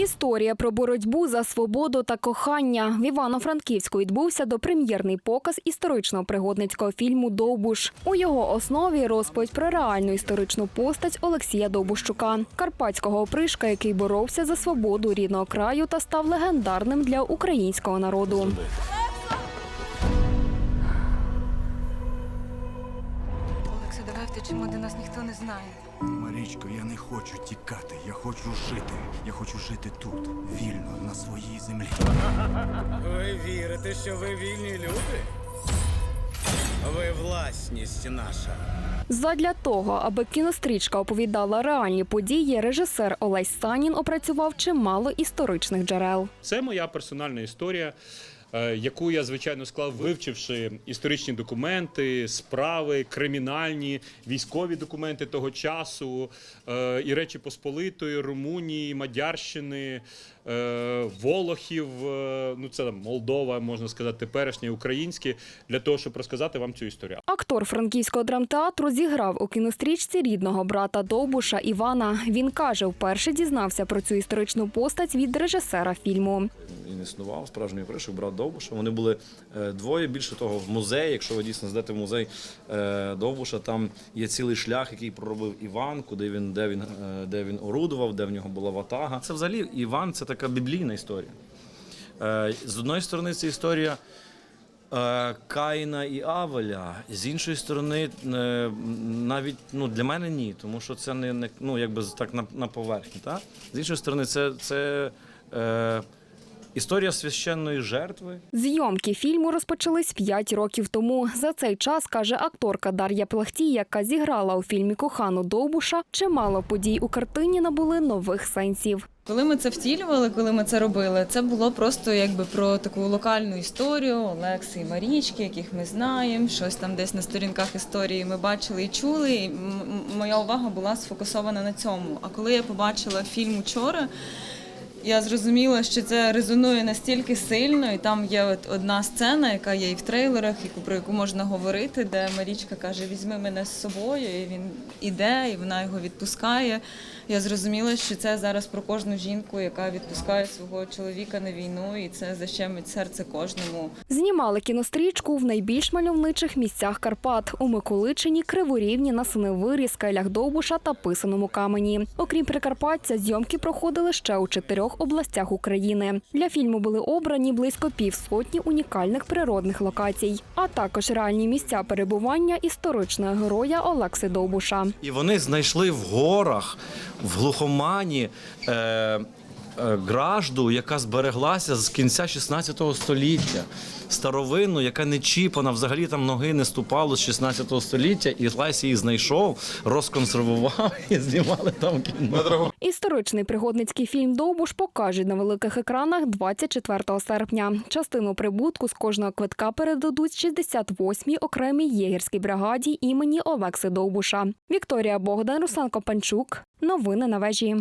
Історія про боротьбу за свободу та кохання в Івано-Франківську відбувся допрем'єрний показ історичного пригодницького фільму Довбуш. У його основі розповідь про реальну історичну постать Олексія Довбущука, карпатського опришка, який боровся за свободу рідного краю та став легендарним для українського народу. Давай втечемо, де нас ніхто не знає. Марічко, я не хочу тікати, я хочу жити. Я хочу жити тут, вільно, на своїй землі. Ви вірите, що ви вільні люди? Ви власність наша. Задля того, аби кінострічка оповідала реальні події, режисер Олесь Санін опрацював чимало історичних джерел. Це моя персональна історія, яку я звичайно склав, вивчивши історичні документи, справи, кримінальні, військові документи того часу, е, і Речі Посполитої, Румунії, Мадярщини, е, Волохів, е, ну це там Молдова, можна сказати, теперішні українські, для того, щоб розказати вам цю історію. Актор франківського драмтеатру зіграв у кінострічці рідного брата Довбуша Івана. Він каже, вперше дізнався про цю історичну постать від режисера фільму. Він існував, справжній пришик, брат Довбуша. Вони були е, двоє. Більше того, в музеї, якщо ви дійсно здете в музей е, Довбуша, там є цілий шлях, який проробив Іван, куди він, де він, е, де він орудував, де в нього була ватага. Це взагалі Іван це така біблійна історія. З одної сторони, це історія. Каїна і Авеля, з іншої сторони, навіть ну для мене ні, тому що це не, не ну якби так на, на поверхні. Та? З іншої сторони, це, це е, історія священної жертви. Зйомки фільму розпочались 5 років тому. За цей час каже акторка Дар'я Плахтій, яка зіграла у фільмі Кохану Довбуша, чимало подій у картині набули нових сенсів. Коли ми це втілювали, коли ми це робили, це було просто якби про таку локальну історію Олекси і Марічки, яких ми знаємо. Щось там десь на сторінках історії ми бачили і чули. І моя увага була сфокусована на цьому. А коли я побачила фільм учора. Я зрозуміла, що це резонує настільки сильно, і там є от одна сцена, яка є і в трейлерах, яку про яку можна говорити, де Марічка каже: Візьми мене з собою, і він іде, і вона його відпускає. Я зрозуміла, що це зараз про кожну жінку, яка відпускає свого чоловіка на війну, і це защемить серце кожному. Знімали кінострічку в найбільш мальовничих місцях Карпат у Миколичині, Криворівні, на Синевирі, скелях Довбуша та Писаному камені. Окрім Прикарпаття, зйомки проходили ще у чотирьох областях України. Для фільму були обрані близько півсотні унікальних природних локацій, а також реальні місця перебування історичного героя Олекси Довбуша. І вони знайшли в горах, в глухомані. Е, Гражду, яка збереглася з кінця 16 століття, старовинну, яка не чіпана, взагалі там ноги не ступало з 16 століття, і Лесі її знайшов, розконсервував і знімали там кіно. Історичний пригодницький фільм Довбуш покажуть на великих екранах 24 серпня. Частину прибутку з кожного квитка передадуть 68-й окремій єгерській бригаді імені Олекси Довбуша. Вікторія Богдан, Руслан Копанчук. Новини на вежі.